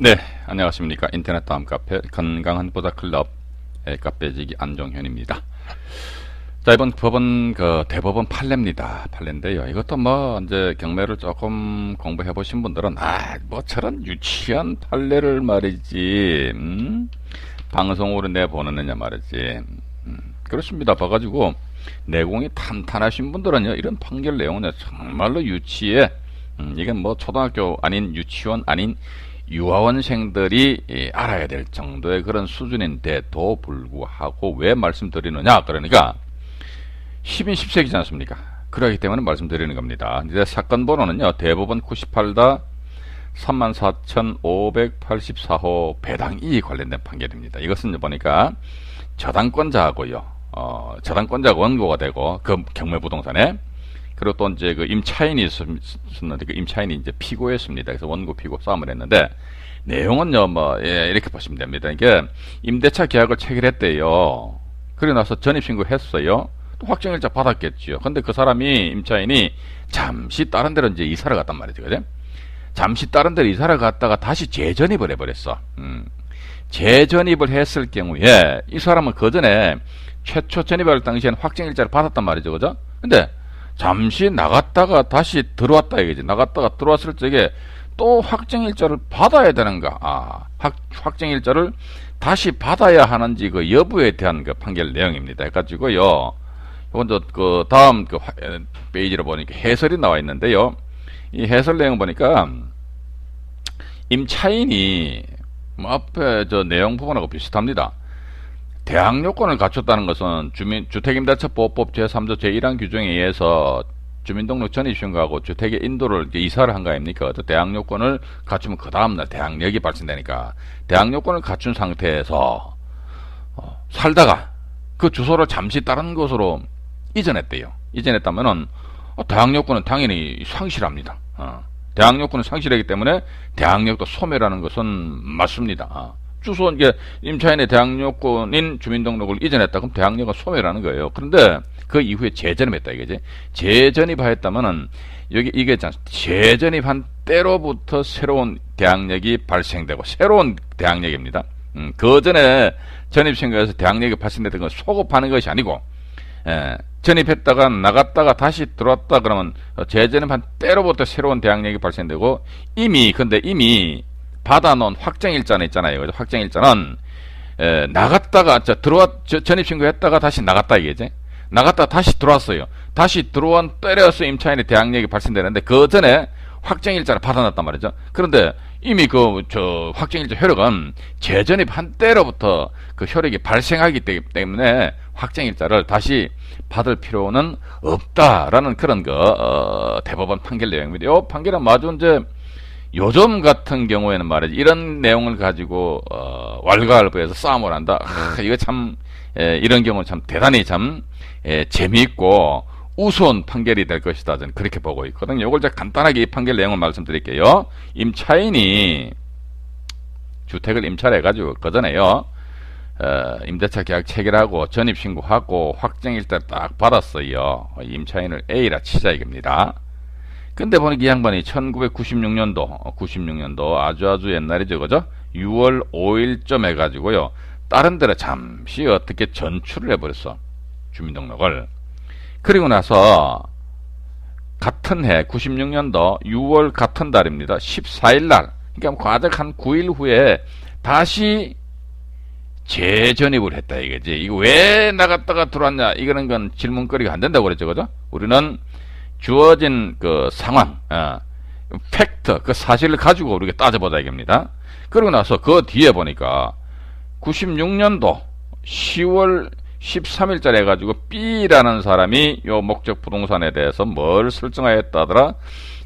네, 안녕하십니까. 인터넷 다음 카페 건강한 보다 클럽 카페지기 안종현입니다. 자, 이번 법은 그 대법원 판례입니다. 판례인데요. 이것도 뭐 이제 경매를 조금 공부해 보신 분들은 아, 뭐 저런 유치한 판례를 말이지. 음? 방송으로 내보내느냐 말이지. 음, 그렇습니다. 봐 가지고 내공이 탄탄하신 분들은요, 이런 판결 내용은 정말로 유치해. 음, 이게 뭐 초등학교 아닌 유치원 아닌 유아원생들이 알아야 될 정도의 그런 수준인데도 불구하고 왜 말씀드리느냐 그러니까 10인 10세기지 않습니까? 그러기 때문에 말씀드리는 겁니다. 이제 사건 번호는요 대법원 98다 34,584호 배당 이익 관련된 판결입니다. 이것은 보니까 저당권자하고요 어, 저당권자가 원고가 되고 그 경매부동산에 그리고 또 이제 그 임차인이 있었는데 그 임차인이 이제 피고였습니다. 그래서 원고 피고 싸움을 했는데 내용은요 뭐 예, 이렇게 보시면 됩니다. 이게 임대차 계약을 체결했대요. 그래 나서 전입신고 했어요. 또 확정일자 받았겠지요. 근데 그 사람이 임차인이 잠시 다른 데로 이제 이사를 갔단 말이죠. 그죠? 잠시 다른 데로 이사를 갔다가 다시 재전입을 해버렸어. 음. 재전입을 했을 경우에 이 사람은 그 전에 최초 전입할 당시에는 확정일자를 받았단 말이죠. 그죠? 근데 잠시 나갔다가 다시 들어왔다 이거지. 나갔다가 들어왔을 적에 또 확정 일자를 받아야 되는가? 아, 확, 확정 일자를 다시 받아야 하는지 그 여부에 대한 그 판결 내용입니다. 해가지고요. 이건 그 다음 그 페이지로 보니까 해설이 나와 있는데요. 이 해설 내용 보니까 임차인이 뭐 앞에 저 내용 부분하고 비슷합니다. 대항 요건을 갖췄다는 것은 주민 주택임대차보호법 제3조 제1항 규정에 의해서 주민등록 전입 신고하고 주택의 인도를 이사를 한 거 아닙니까? 대항 요건을 갖추면 그 다음날 대항력이 발생되니까 대항 요건을 갖춘 상태에서 어, 살다가 그 주소를 잠시 다른 곳으로 이전했대요. 이전했다면은 어, 대항 요건은 당연히 상실합니다. 어. 대항 요건은 상실하기 때문에 대항력도 소멸하는 것은 맞습니다. 어. 주소 이게 임차인의 대항력권인 주민등록을 이전했다 그럼 대항력은 소멸하는 거예요. 그런데 그 이후에 재전입했다 이거지. 재전입하였다면은 여기 이게 재전입한 때로부터 새로운 대항력이 발생되고 새로운 대항력입니다. 음, 그 전에 전입 신고에서 대항력이 발생됐던 건 소급하는 것이 아니고 예, 전입했다가 나갔다가 다시 들어왔다 그러면 재전입한 때로부터 새로운 대항력이 발생되고 이미 근데 이미 받아놓은 확정일자는 있잖아요. 확정일자는 에, 나갔다가 저 들어왔 전입신고했다가 다시 나갔다 이게지. 나갔다 다시 들어왔어요. 다시 들어온 때려서 임차인의 대항력이 발생되는데 그 전에 확정일자를 받아놨단 말이죠. 그런데 이미 그 저 확정일자 효력은 재전입한 때로부터 그 효력이 발생하기 때문에 확정일자를 다시 받을 필요는 없다라는 그런 거 어, 대법원 판결 내용입니다. 이 판결은 마주 이제 요즘 같은 경우에는 말이지 이런 내용을 가지고 어, 왈가왈부해서 싸움을 한다. 아, 이거 참 에, 이런 경우는 참 대단히 참 에, 재미있고 우스운 판결이 될 것이다. 저는 그렇게 보고 있거든요. 이걸 제가 간단하게 이 판결 내용을 말씀드릴게요. 임차인이 주택을 임차해가지고 그 전에요. 어, 임대차 계약 체결하고 전입 신고하고 확정일자 딱 받았어요. 임차인을 A라 치자 이겁니다. 근데 보니까 이 양반이 1996년도, 96년도 아주 아주 옛날이죠, 그죠? 6월 5일쯤 해가지고요. 다른 데로 잠시 어떻게 전출을 해버렸어. 주민등록을. 그리고 나서 같은 해 96년도 6월 같은 달입니다. 14일 날. 그러니까 과적 한 9일 후에 다시 재전입을 했다 이거지. 이거 왜 나갔다가 들어왔냐? 이거는 건 질문거리가 안 된다고 그랬죠. 그죠? 우리는 주어진 그 상황, 어, 팩트, 그 사실을 가지고 우리가 따져보자 이겁니다. 그러고 나서 그 뒤에 보니까 96년도 10월 13일자리 해가지고 B라는 사람이 요 목적 부동산에 대해서 뭘 설정하였다더라?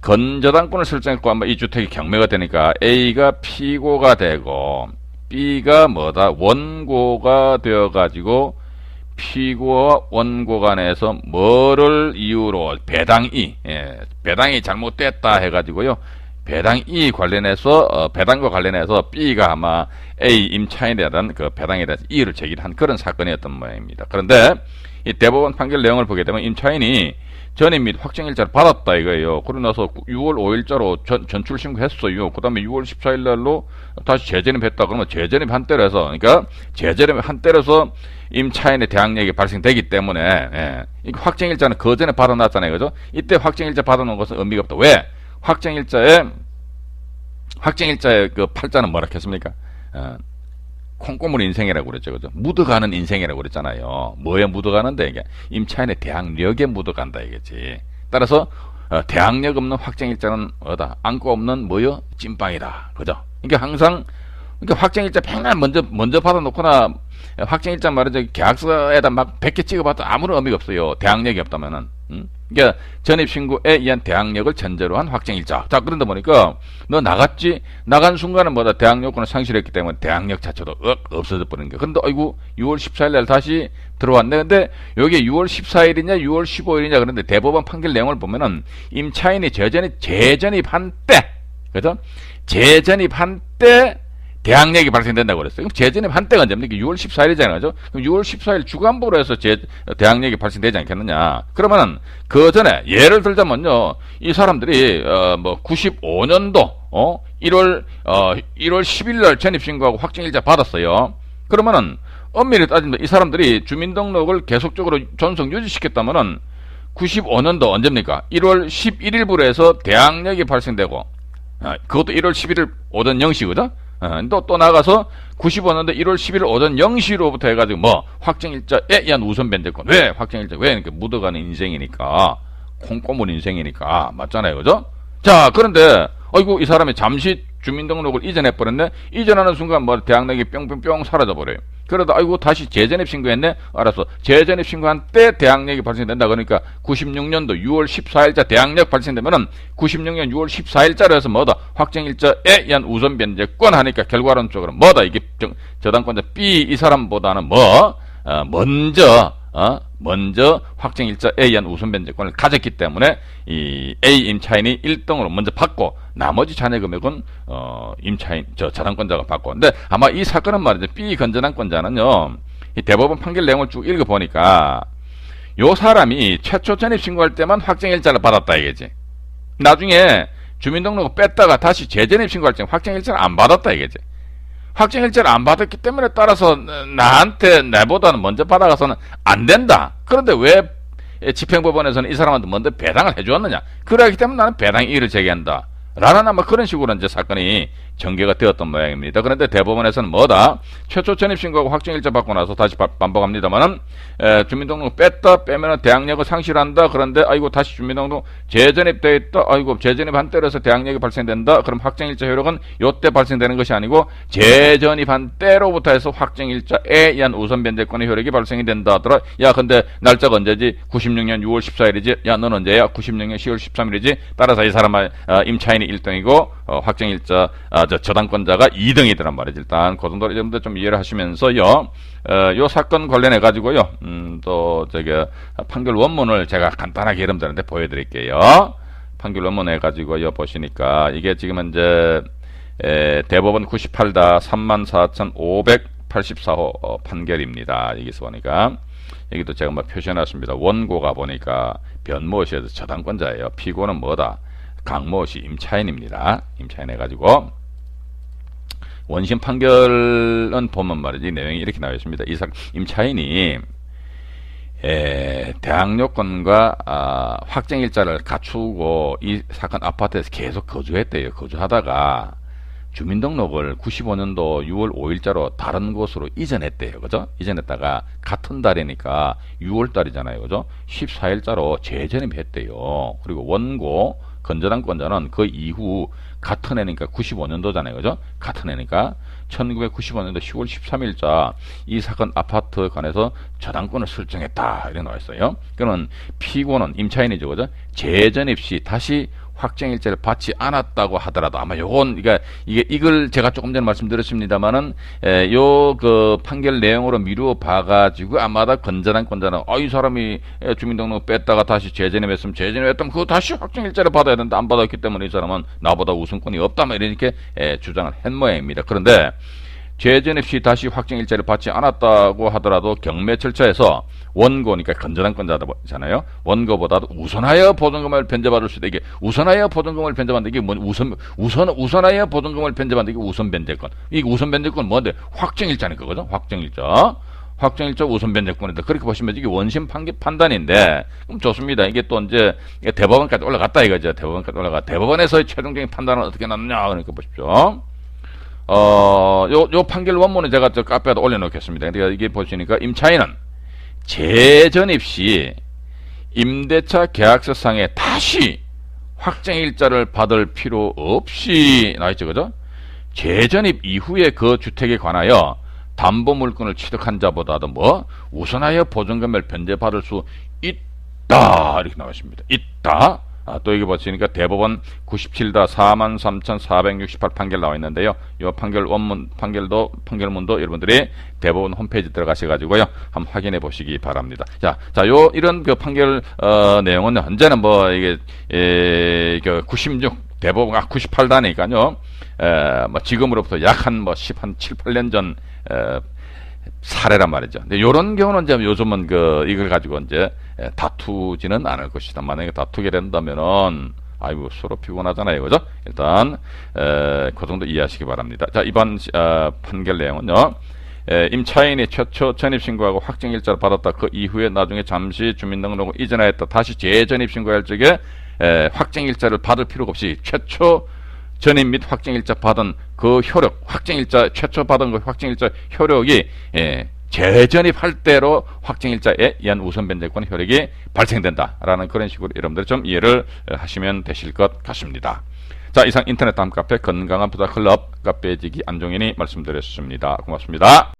건저당권을 설정했고 아마 이 주택이 경매가 되니까 A가 피고가 되고 B가 뭐다? 원고가 되어가지고 피고와 원고 간에서 뭐를 이유로 배당이 예, 배당이 잘못됐다 해가지고요 배당 이 관련해서 어, 배당과 관련해서 B가 아마 A 임차인에 대한 그 배당에 대해서 이의를 제기한 그런 사건이었던 모양입니다. 그런데 이 대법원 판결 내용을 보게 되면 임차인이 전입 및 확정 일자를 받았다 이거예요. 그러고 나서 6월 5일자로 전, 전출 신고했어요. 그 다음에 6월 14일 날로 다시 재전입했다 그러면 재전입 한때라서 그러니까 재전입 한때라서 임차인의 대항력이 발생되기 때문에 예. 확정 일자는 그 전에 받아놨잖아요. 그죠? 이때 확정 일자 받아놓은 것은 의미가 없다. 왜? 확정 일자에 확정 일자의 그 팔자는 뭐라 했습니까? 어, 콩고물 인생이라고 그랬죠. 그죠? 묻어가는 인생이라고 그랬잖아요. 뭐에 묻어가는데 이게 임차인의 대항력에 묻어간다 이겠지. 따라서 어, 대항력 없는 확정일자는 뭐다? 안고 없는 뭐요? 찐빵이다. 그죠? 그러니까 항상 그러니까 확정일자 맨날 먼저 먼저 받아놓거나 확정일자 말이죠. 계약서에다 막 100개 찍어봐도 아무런 의미가 없어요. 대항력이 없다면은. 음? 그러니까 전입신고에 의한 대항력을 전제로 한 확정일자. 자, 그런다 보니까 너 나갔지? 나간 순간은 뭐다? 대항력권을 상실했기 때문에 대항력 자체도 억 없어져 버린 거야. 그런데 아이고 6월 14일 날 다시 들어왔네. 근데 여기 6월 14일이냐 6월 15일이냐 그런데 대법원 판결 내용을 보면은 임차인이 재전입 재전입한 때 그죠? 재전입한 때 대항력이 발생된다고 그랬어요. 그럼 재전입 한때가 언제입니까? 6월 14일이잖아요. 그죠? 그럼 6월 14일 주간부로 해서 재, 대항력이 발생되지 않겠느냐. 그러면은 그 전에 예를 들자면요. 이 사람들이 어, 뭐 95년도 어 1월 어 1월 10일 날 전입 신고하고 확정 일자 받았어요. 그러면은 엄밀히 따지면 이 사람들이 주민등록을 계속적으로 전속 유지시켰다면은 95년도 언제입니까? 1월 11일부로 해서 대항력이 발생되고 아, 그것도 1월 11일 오전 0시거든? 어, 또, 또 나가서 95년도 1월 11일 오전 0시로부터 해가지고 뭐 확정일자에 의한 우선 변제권. 왜? 확정일자. 왜? 그러니까 묻어가는 인생이니까. 콩고물 인생이니까. 맞잖아요. 그죠? 자, 그런데, 어이구, 이 사람이 잠시 주민등록을 이전해 버렸네? 이전하는 순간 뭐 대학력이 뿅뿅뿅 사라져 버려요. 그러다 아이고 다시 재전입 신고했네. 알았어. 재전입 신고한 때 대항력이 발생된다. 그러니까 96년도 6월 14일자 대항력 발생되면은 96년 6월 14일자로 해서 뭐다 확정일자에 의한 우선 변제권 하니까 결과론적으로 뭐다 이게 저당권자 B 이 사람보다는 뭐 어, 먼저 어? 먼저 확정일자에 의한 우선 변제권을 가졌기 때문에 이 A 임차인이 1등으로 먼저 받고 나머지 잔해 금액은 어 임차인 저 자산권자가 받고. 근데 아마 이 사건은 말이죠. B 건전한권자는요 이 대법원 판결 내용을 쭉 읽어 보니까 요 사람이 최초 전입 신고할 때만 확정일자를 받았다 이게지. 나중에 주민등록을 뺐다가 다시 재전입 신고할 때 확정일자를 안 받았다 이게지 확정 일자를 안 받았기 때문에 따라서 나한테 내보다는 먼저 받아가서는 안 된다. 그런데 왜 집행법원에서는 이 사람한테 먼저 배당을 해주었느냐? 그러기 때문에 나는 배당 이의를 제기한다. 라는 아마 그런 식으로 이제 사건이 전개가 되었던 모양입니다. 그런데 대법원에서는 뭐다? 최초 전입신고하고 확정일자 받고 나서 다시 반복합니다만은 주민등록 뺐다 빼면은 대항력을 상실한다. 그런데 아이고 다시 주민등록 재전입돼 있다. 아이고 재전입 한 때로서 대항력이 발생된다. 그럼 확정일자 효력은 요때 발생되는 것이 아니고 재전입 한 때로부터 해서 확정일자에 의한 우선 변제권의 효력이 발생이 된다 하더라. 야 근데 날짜가 언제지? 96년 6월 14일이지. 야 넌 언제야? 96년 10월 13일이지. 따라서 이 사람은 어, 임차인이 1등이고 어, 확정일자 아, 저 저당권자가 2등이더란 말이죠. 일단 그 정도 여러분들 좀 이해를 하시면서요. 어, 요 사건 관련해 가지고요. 음, 또 저기 판결 원문을 제가 간단하게 여러분들한테 보여드릴게요. 판결 원문 해가지고요 보시니까 이게 지금 이제 에, 대법원 98다 34,584호 어, 판결입니다. 여기서 보니까 여기도 제가 뭐 표시해놨습니다. 원고가 보니까 변모시에서 저당권자예요. 피고는 뭐다? 강모시 임차인입니다. 임차인 해가지고 원심 판결은 보면 말이지 내용이 이렇게 나와 있습니다. 이사 임차인이 에, 대항 요건과 아, 확정 일자를 갖추고 이 사건 아파트에서 계속 거주했대요. 거주하다가 주민등록을 95년도 6월 5일자로 다른 곳으로 이전했대요. 그죠? 이전했다가 같은 달이니까 6월 달이잖아요. 그죠? 14일자로 재전입했대요. 그리고 원고 건전한권자는 그 이후 같은 해니까 95년도잖아요. 그죠? 같은 해니까 1995년도 10월 13일자 이 사건 아파트 관해서 저당권을 설정했다. 이렇게 나와 있어요. 그러면 피고는 임차인이죠. 그죠? 재전입 시 다시 확정일자를 받지 않았다고 하더라도 아마 요건 그러니까 이게 이걸 제가 조금 전에 말씀드렸습니다만은 요 그 판결 내용으로 미루어 봐가지고 아마다 건전한 권자는 아이 사람이 주민등록 뺐다가 다시 재전입했으면 재전입했다면 그거 다시 확정일자를 받아야 된다 안 받았기 때문에 이 사람은 나보다 우선권이 없다 뭐 이렇게 주장을 한 모양입니다. 그런데 재전입 시 다시 확정 일자를 받지 않았다고 하더라도 경매 절차에서 원고니까 건전한 건자잖아요. 원고보다 도 우선하여 보증금을 변제받을 수도 이게 우선하여 보증금을 변제받는 이게 뭐 우선 우선 우선하여 보증금을 변제받는 이게 우선 변제권. 이 우선 변제권 뭔데 확정 일자는 거거든. 확정 일자. 확정 일자 우선 변제권인데 그렇게 보시면 이게 원심 판결 판단인데 그럼 좋습니다. 이게 또 이제 대법원까지 올라갔다 이거죠. 대법원까지 올라가 대법원에서의 최종적인 판단은 어떻게 났느냐 그러니까 보십시오. 어, 요, 요 판결 원문을 제가 저 카페에다 올려놓겠습니다. 그러니까 이게 보시니까 임차인은 재전입 시 임대차 계약서상에 다시 확정일자를 받을 필요 없이 나있죠, 그죠? 재전입 이후에 그 주택에 관하여 담보 물건을 취득한 자보다도 뭐 우선하여 보증금을 변제받을 수 있다 이렇게 나와 있습니다. 있다. 아, 또 이게 보시니까 대법원 97다 43,468 판결 나와 있는데요. 이 판결 원문 판결도 판결문도 여러분들이 대법원 홈페이지 들어가셔 가지고요. 한번 확인해 보시기 바랍니다. 자, 자, 요 이런 그 판결 어, 내용은 언제는 뭐 이게 에, 그 96 대법원 아 98다니까요. 에, 뭐 지금으로부터 약 한 뭐 10, 한 7, 8년 전 에, 사례란 말이죠. 근데 요런 경우는 이제 요즘은 그 이걸 가지고 이제 에, 다투지는 않을 것이다. 만약에 다투게 된다면은 아이고 서로 피곤하잖아요, 그죠? 일단 에, 그 정도 이해하시기 바랍니다. 자 이번 어, 판결 내용은요. 에, 임차인이 최초 전입신고하고 확정일자를 받았다. 그 이후에 나중에 잠시 주민등록을 이전하였다. 다시 재전입신고할 적에 에, 확정일자를 받을 필요가 없이 최초 전입 및 확정일자 받은 그 효력, 확정일자 최초 받은 그 확정일자 효력이 예, 재전입할 때로 확정일자에 의한 우선 변제권 효력이 발생된다라는 그런 식으로 여러분들 좀 이해를 하시면 되실 것 같습니다. 자 이상 인터넷 다음 카페 건강한 부자 클럽 카페지기 안종현이 말씀드렸습니다. 고맙습니다.